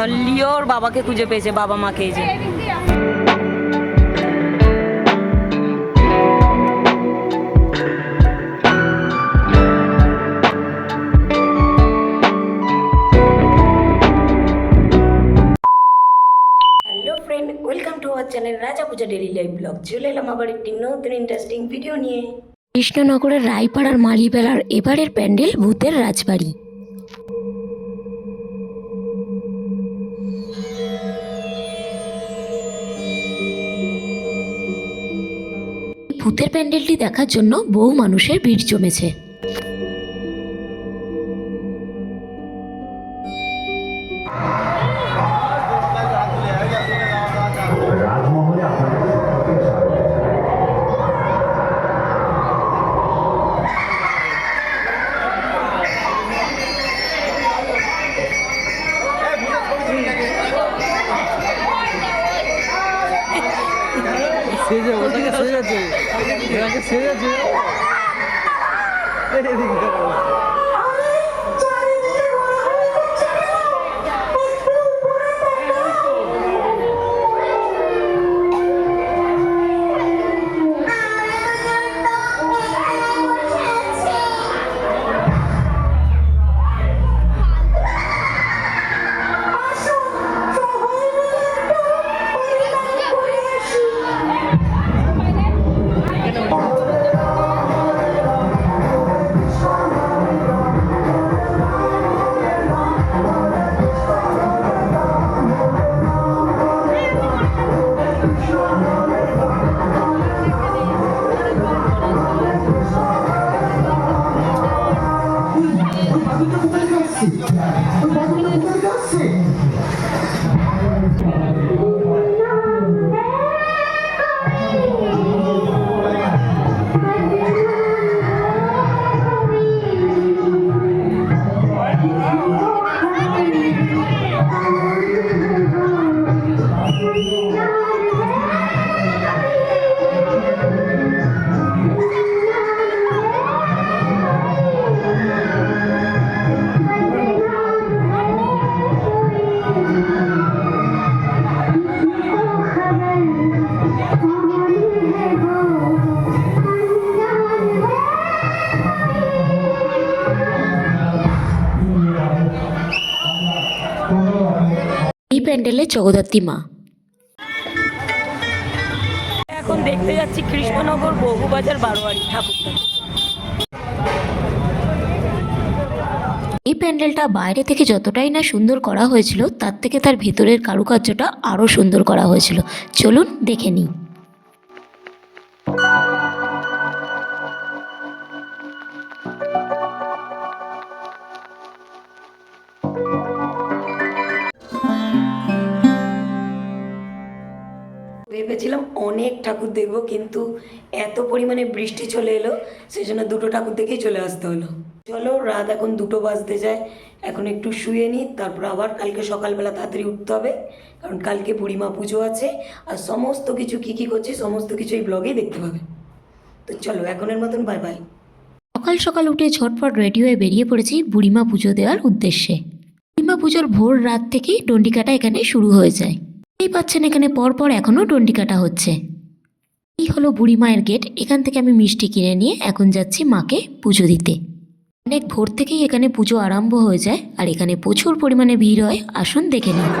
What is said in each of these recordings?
আর লিওর বাবাকে খুঁজে পেয়েছে বাবা মা খেয়েছে। যে ডেলি লাইভ ব্লগ চলে এলাম আবার একটি নতুন ইন্টারেস্টিং ভিডিও নিয়ে। কৃষ্ণনগরের রায়পাড়ার মালিবেলার এবারের প্যান্ডেল ভূতের রাজবাড়ি। ভূতের প্যান্ডেলটি দেখার জন্য বহু মানুষের ভিড় জমেছে। সেজে ওটাকে সেজেছে সেজেছে এদিকে এই প্যান্ডেলে জগদ্ধাত্রী মা। এখন দেখতে যাচ্ছি কৃষ্ণনগর বহুবাজার বারোয়ারি ঠাকুরটা এই প্যান্ডেলটা বাইরে থেকে যতটাই না সুন্দর করা হয়েছিল তার থেকে তার ভেতরের কারুকার্যটা আরও সুন্দর করা হয়েছিল। চলুন দেখে নিই। অনেক ঠাকুর দেখব, কিন্তু এত পরিমাণে বৃষ্টি চলে এলো, সেই জন্য দুটো ঠাকুর দেখেই চলে আসতে হলো। চলো, রাত এখন দুটো বাজতে যায়। এখন একটু শুয়ে নিই তারপর আবার কালকে সকালবেলা তাড়াতাড়ি উঠতে হবে, কারণ কালকে বুড়িমা পুজো আছে, আর সমস্ত কিছু কী কী করছে, সমস্ত কিছু এই ব্লগেই দেখতে পাবে। তো চলো, এখনের মতন বাই বাই সকাল সকাল উঠে ঝটপট রেডি হয়ে বেরিয়ে পড়েছি বুড়িমা পুজো দেওয়ার উদ্দেশ্যে। বুড়িমা পুজোর ভোর রাত থেকেই ডন্ডি কাটা এখানে শুরু হয়ে যায়। এই পাচ্ছেন এখানে পরপর এখনও ডন্ডি কাটা হচ্ছে। এই হলো বুড়ি মায়ের গেট। এখান থেকে আমি মিষ্টি কিনে নিয়ে এখন যাচ্ছি মাকে পুজো দিতে। অনেক ভোর থেকেই এখানে পুজো আরম্ভ হয়ে যায় আর এখানে প্রচুর পরিমাণে ভিড় হয়। আসুন দেখে নিন।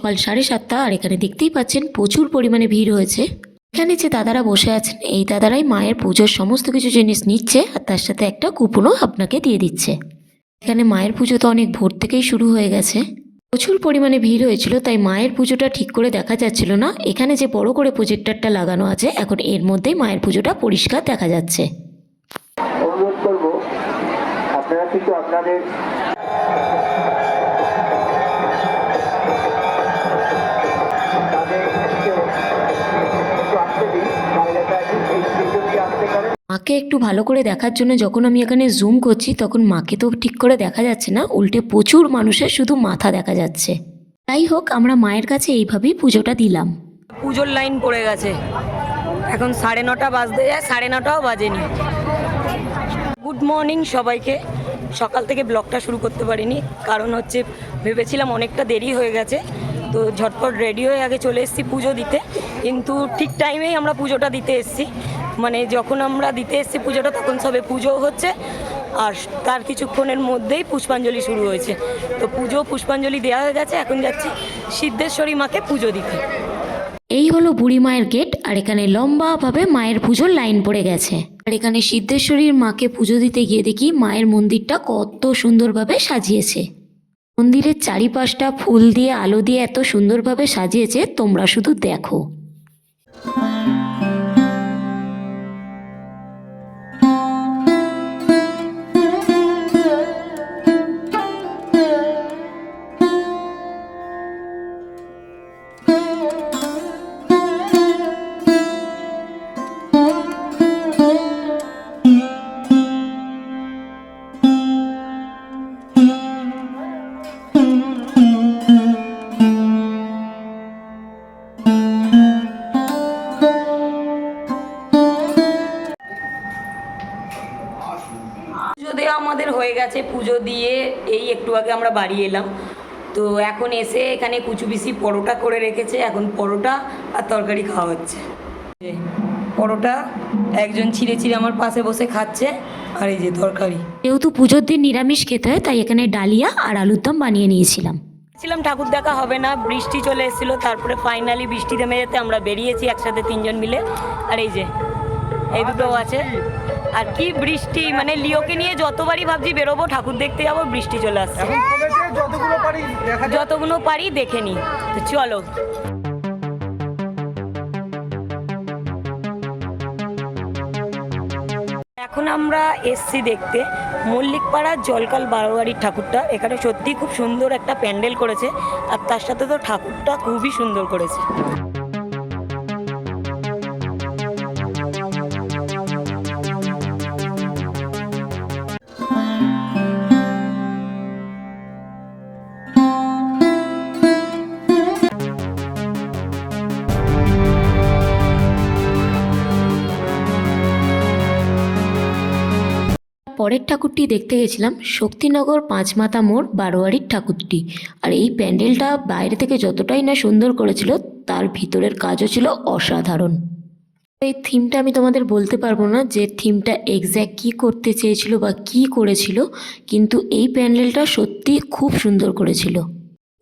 সকাল সাড়ে সাতটা, আর এখানে দেখতেই পাচ্ছেন প্রচুর পরিমাণে ভিড় হয়েছে। এখানে যে দাদারা বসে আছেন, এই দাদারাই মায়ের পুজোর সমস্ত কিছু জিনিস নিচ্ছে, আর তার সাথে একটা কুপনও আপনাকে দিয়ে দিচ্ছে। এখানে মায়ের পুজো তো অনেক ভোর থেকেই শুরু হয়ে গেছে। প্রচুর পরিমাণে ভিড় হয়েছিল, তাই মায়ের পুজোটা ঠিক করে দেখা যাচ্ছিল না। এখানে যে বড় করে প্রজেক্টরটা লাগানো আছে, এখন এর মধ্যেই মায়ের পুজোটা পরিষ্কার দেখা যাচ্ছে। অনুরোধ আপনারা কিন্তু আপনাদের মাকে একটু ভালো করে দেখার জন্য যখন আমি এখানে জুম করছি, তখন মাকে তো ঠিক করে দেখা যাচ্ছে না। উল্টে প্রচুর মানুষের শুধু মাথা দেখা যাচ্ছে। তাই হোক, আমরা মায়ের কাছে এইভাবেই পুজোটা দিলাম। পুজোর লাইন পড়ে গেছে। এখন সাড়ে নটা বাজতে যায়, সাড়ে নটাও বাজেনি। গুড মর্নিং সবাইকে। সকাল থেকে ব্লগটা শুরু করতে পারিনি, কারণ হচ্ছে ভেবেছিলাম অনেকটা দেরি হয়ে গেছে, তো ঝটপট রেডি হয়ে আগে চলে এসেছি পুজো দিতে, কিন্তু ঠিক টাইমেই আমরা পুজোটা দিতে এসেছি মানে যখন আমরা দিতে এসেছি পুজোটা তখন সবে পুজো হচ্ছে, আর তার কিছুক্ষণের মধ্যেই পুষ্পাঞ্জলি শুরু হয়েছে, তো পুজো পুষ্পাঞ্জলি দেওয়া হয়ে গেছে, এখন যাচ্ছি সিদ্ধেশ্বরী মাকে পুজো দিতে। এই হলো বুড়ি মায়ের গেট, আর এখানে লম্বাভাবে মায়ের পুজোর লাইন পড়ে গেছে। আর এখানে সিদ্ধেশ্বরীর মাকে পুজো দিতে গিয়ে দেখি মায়ের মন্দিরটা কত সুন্দরভাবে সাজিয়েছে। মন্দিরের চারিপাশটা ফুল দিয়ে, আলো দিয়ে এত সুন্দরভাবে সাজিয়েছে, তোমরা শুধু দেখো। হয়ে গেছে পুজো দিয়ে এই একটু আগে আমরা বাড়ি এলাম। তো এখন এসে এখানে কুচু পিসি পরোটা করে রেখেছে। এখন পরোটা আর তরকারি খাওয়া হচ্ছে। পরোটা একজন ছিঁড়ে ছিঁড়ে আমার পাশে বসে খাচ্ছে আর এই যে তরকারি। যেহেতু পুজোর দিন নিরামিষ খেতে হয় তাই এখানে ডালিয়া আর আলুর দম বানিয়ে নিয়েছিলাম। ছিলাম ঠাকুর দেখা হবে না বৃষ্টি চলে এসেছিল তারপরে ফাইনালি বৃষ্টি থেমে যেতে আমরা বেরিয়েছি একসাথে তিনজন মিলে। আর এই যে এই দুটো আছে। আর কি বৃষ্টি মানে লিওকে নিয়ে যতবারই ভাবছি বেরোবো ঠাকুর দেখতে যাব বৃষ্টি চলে আসছে। যতগুলো পারি দেখা তো চলো। এখন আমরা এসছি দেখতে মল্লিকপাড়ার জলকাল বারোয়ারির ঠাকুরটা। এখানে সত্যি খুব সুন্দর একটা প্যান্ডেল করেছে আর তার সাথে তো ঠাকুরটা খুবই সুন্দর করেছে। পরের ঠাকুরটি দেখতে গেছিলাম শক্তিনগর পাঁচমাথা মোড় বারোয়ারির ঠাকুরটি। আর এই প্যান্ডেলটা বাইরে থেকে যতটাই না সুন্দর করেছিল, তার ভিতরের কাজও ছিল অসাধারণ। এই থিমটা আমি তোমাদের বলতে পারব না যে থিমটা এক্স্যাক্ট কী করতে চেয়েছিল বা কী করেছিল, কিন্তু এই প্যান্ডেলটা সত্যি খুব সুন্দর করেছিল।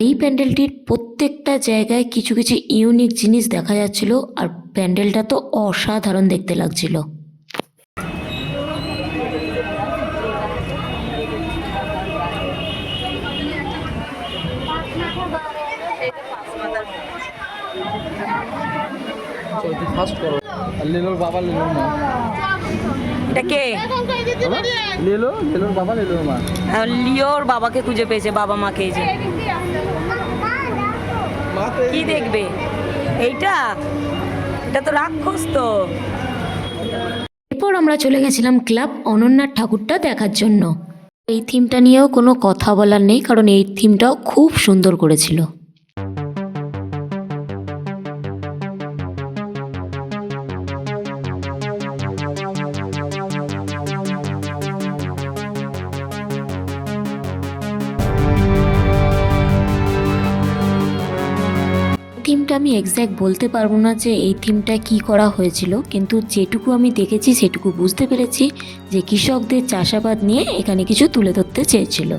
এই প্যান্ডেলটির প্রত্যেকটা জায়গায় কিছু কিছু ইউনিক জিনিস দেখা যাচ্ছিল, আর প্যান্ডেলটা তো অসাধারণ দেখতে লাগছিল। ফার্স্ট করো। বাবা লেলোর মা। এটা কে? লেলো লেলোর বাবা লেলোর মা। লিওর বাবাকে খুঁজে পেয়েছে বাবা মাকে এই যে। কি দেখবে? এইটা? এটা তো রাক্ষস তো। এরপর আমরা চলে গেছিলাম ক্লাব অনন্যার ঠাকুরটা দেখার জন্য। এই থিমটা নিয়েও কোনো কথা বলার নেই কারণ এই থিমটাও খুব সুন্দর করেছিল। থিমটা আমি এক্স্যাক্ট বলতে পারব না যে এই থিমটা কি করা হয়েছিল, কিন্তু যেটুকু আমি দেখেছি সেটুকু বুঝতে পেরেছি যে কৃষকদের চাষাবাদ নিয়ে এখানে কিছু তুলে ধরতে চেয়েছিল।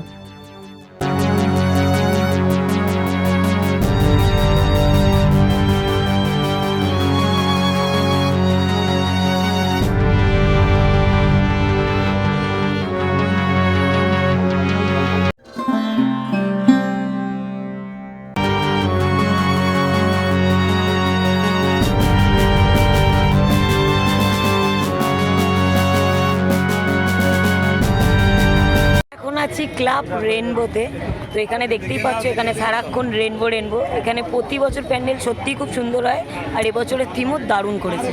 আছি ক্লাব রেনবোতে। তো এখানে দেখতেই পাচ্ছ, এখানে সারাক্ষণ রেনবো রেনবো। এখানে প্রতি বছর প্যান্ডেল সত্যিই খুব সুন্দর হয়, আর এবছরের থিমও দারুণ করেছে।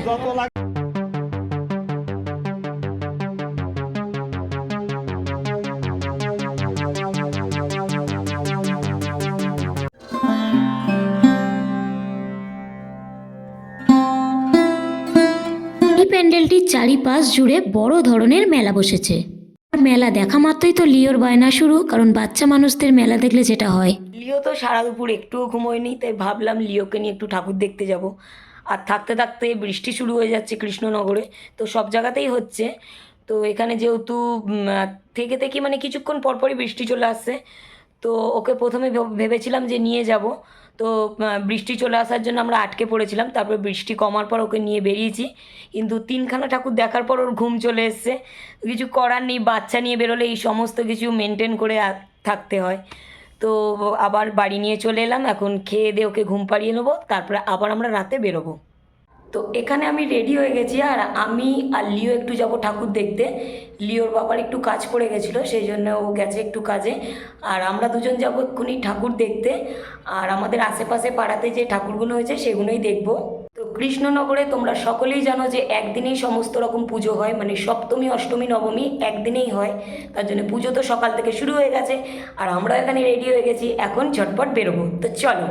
প্যান্ডেলটির চারিপাশ জুড়ে বড় ধরনের মেলা বসেছে। মেলা দেখা মাত্রই তো লিওর বায়না শুরু, কারণ বাচ্চা মানুষদের মেলা দেখলে যেটা হয়। লিও তো সারা দুপুর একটুও ঘুমোয়নি, তাই ভাবলাম লিওকে নিয়ে একটু ঠাকুর দেখতে যাব। আর থাকতে থাকতে বৃষ্টি শুরু হয়ে যাচ্ছে কৃষ্ণনগরে, তো সব জায়গাতেই হচ্ছে। তো এখানে যেহেতু থেকে থেকে মানে কিছুক্ষণ পরপরই বৃষ্টি চলে আসছে, তো ওকে প্রথমে ভেব- ভেবেছিলাম যে নিয়ে যাব। তো বৃষ্টি চলে আসার জন্য আমরা আটকে পড়েছিলাম। তারপরে বৃষ্টি কমার পর ওকে নিয়ে বেরিয়েছি। কিন্তু তিনখানা ঠাকুর দেখার পর ওর ঘুম চলে এসছে। কিছু করার নেই, বাচ্চা নিয়ে বেরোলে এই সমস্ত কিছু মেনটেন করে থাকতে হয়। তো আবার বাড়ি নিয়ে চলে এলাম। এখন খেয়ে দিয়ে ওকে ঘুম পাড়িয়ে নেব। তারপরে আবার আমরা রাতে বেরোবো। তো এখানে আমি রেডি হয়ে গেছি আর আমি আর লিও একটু যাব ঠাকুর দেখতে। লিওর বাবার একটু কাজ পড়ে গেছিল, সেই জন্য ও গেছে একটু কাজে। আর আমরা দুজন যাব এক্ষুনি ঠাকুর দেখতে। আর আমাদের আশেপাশে পাড়াতে যে ঠাকুরগুলো হয়েছে সেগুলোই দেখব। তো কৃষ্ণনগরে তোমরা সকলেই জানো যে একদিনেই সমস্ত রকম পুজো হয় মানে সপ্তমী, অষ্টমী, নবমী একদিনেই হয়। তার জন্য পুজো তো সকাল থেকে শুরু হয়ে গেছে। আর আমরা এখানে রেডি হয়ে গেছি। এখন ঝটপট বেরোবো। তো চলো।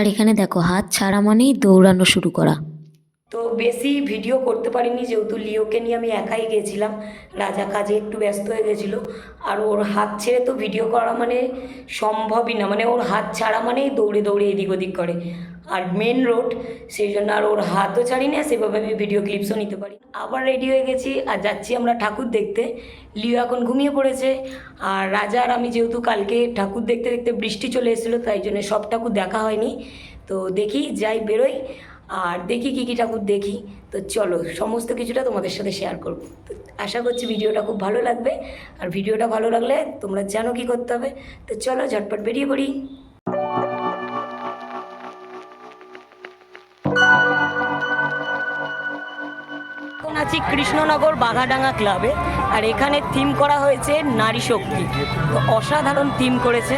আর এখানে দেখো, হাত ছাড়া মানেই দৌড়ানো শুরু করা। তো বেশি ভিডিও করতে পারিনি, যেহেতু লিওকে নিয়ে আমি একাই গেছিলাম, রাজা কাজে একটু ব্যস্ত হয়ে গেছিল। আর ওর হাত ছেড়ে তো ভিডিও করা মানে সম্ভবই না মানে ওর হাত ছাড়া মানেই দৌড়ে দৌড়ে এদিক ওদিক করে। আর মেন রোড সেই জন্য আর ওর হাতও ছাড়ি না সেভাবে আমি ভিডিও ক্লিপসও নিতে পারি। আবার রেডি হয়ে গেছি আর যাচ্ছি আমরা ঠাকুর দেখতে। লিও এখন ঘুমিয়ে পড়েছে আর রাজা আর আমি যেহেতু কালকে ঠাকুর দেখতে দেখতে বৃষ্টি চলে এসেছিল, তাই জন্য সব ঠাকুর দেখা হয়নি। তো দেখি, যাই বেরোই আর দেখি কী কী ঠাকুর দেখি। তো চলো, সমস্ত কিছুটা তোমাদের সাথে শেয়ার করব। তো আশা করছি ভিডিওটা খুব ভালো লাগবে। আর ভিডিওটা ভালো লাগলে তোমরা জানো কী করতে হবে। তো চলো, ঝটপট বেরিয়ে পড়ি। আছি কৃষ্ণনগর বাঘাডাঙ্গা ক্লাবে। আর এখানে থিম করা হয়েছে নারী শক্তি। তো অসাধারণ থিম করেছে।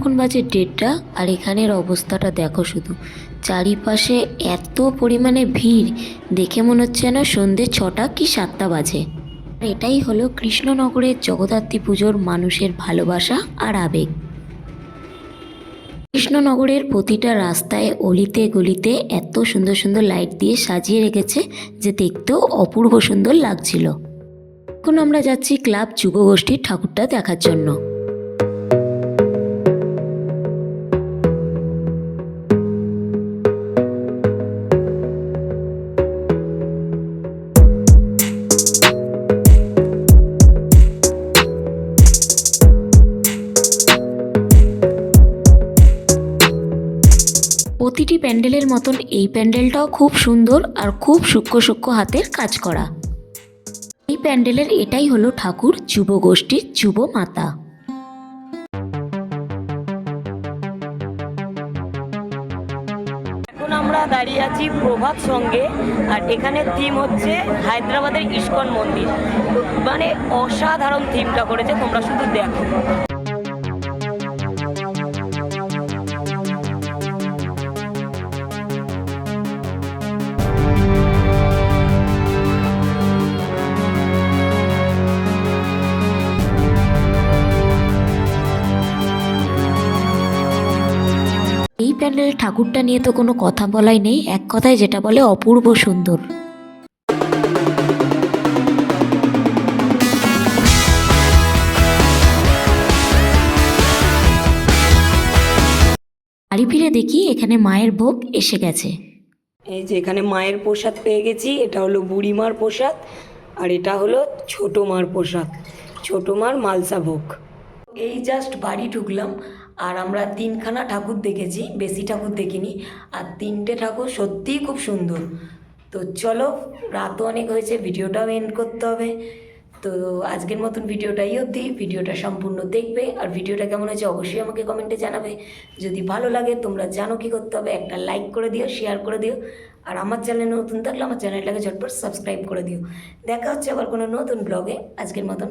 এখন বাজে দেড়টা আর এখানের অবস্থাটা দেখো শুধু। চারিপাশে এত পরিমাণে ভিড়, দেখে মনে হচ্ছে যেন সন্ধ্যে ছটা কি সাতটা বাজে। আর এটাই হলো কৃষ্ণনগরের জগদ্ধাত্রী পুজোর মানুষের ভালোবাসা আর আবেগ। কৃষ্ণনগরের প্রতিটা রাস্তায় অলিতে গলিতে এত সুন্দর সুন্দর লাইট দিয়ে সাজিয়ে রেখেছে যে দেখতেও অপূর্ব সুন্দর লাগছিল। এখন আমরা যাচ্ছি ক্লাব যুবগোষ্ঠীর ঠাকুরটা দেখার জন্য। প্যান্ডেলের মতন এই প্যান্ডেলটাও খুব সুন্দর আর খুব সূক্ষ্ম সূক্ষ্ম হাতের কাজ করা। এই প্যান্ডেলের এটাই হলো ঠাকুর যুবগোষ্ঠীর যুব মাতা। আমরা দাঁড়িয়ে আছি প্রভাত সঙ্গে, আর এখানে থিম হচ্ছে হায়দ্রাবাদের ইস্কন মন্দির। মানে অসাধারণ থিমটা করেছে, তোমরা শুধু দেখো। প্যান্ডেলের ঠাকুরটা নিয়ে তো কোনো কথা বলাই নেই, এক কথায় যেটা বলে অপূর্ব সুন্দর। বাড়ি ফিরে দেখি এখানে মায়ের ভোগ এসে গেছে। এই যে এখানে মায়ের প্রসাদ পেয়ে গেছি, এটা হলো বুড়িমার প্রসাদ, আর এটা হলো ছোট মার প্রসাদ। ছোট মার মালসা ভোগ। এই জাস্ট বাড়ি ঢুকলাম, আর আমরা তিনখানা ঠাকুর দেখেছি, বেশি ঠাকুর দেখিনি, আর তিনটে ঠাকুর সত্যিই খুব সুন্দর। তো চলো, রাতও অনেক হয়েছে, ভিডিওটাও এন্ড করতে হবে। তো আজকের মতন ভিডিওটাই অবধি, ভিডিওটা সম্পূর্ণ দেখবে, আর ভিডিওটা কেমন হয়েছে অবশ্যই আমাকে কমেন্টে জানাবে। যদি ভালো লাগে, তোমরা জানো কি করতে হবে, একটা লাইক করে দিও শেয়ার করে দিও, আর আমার চ্যানেল নতুন থাকলে আমার চ্যানেলটাকে ঝটপট সাবস্ক্রাইব করে দিও। দেখা হচ্ছে আবার কোনো নতুন ব্লগে আজকের মতন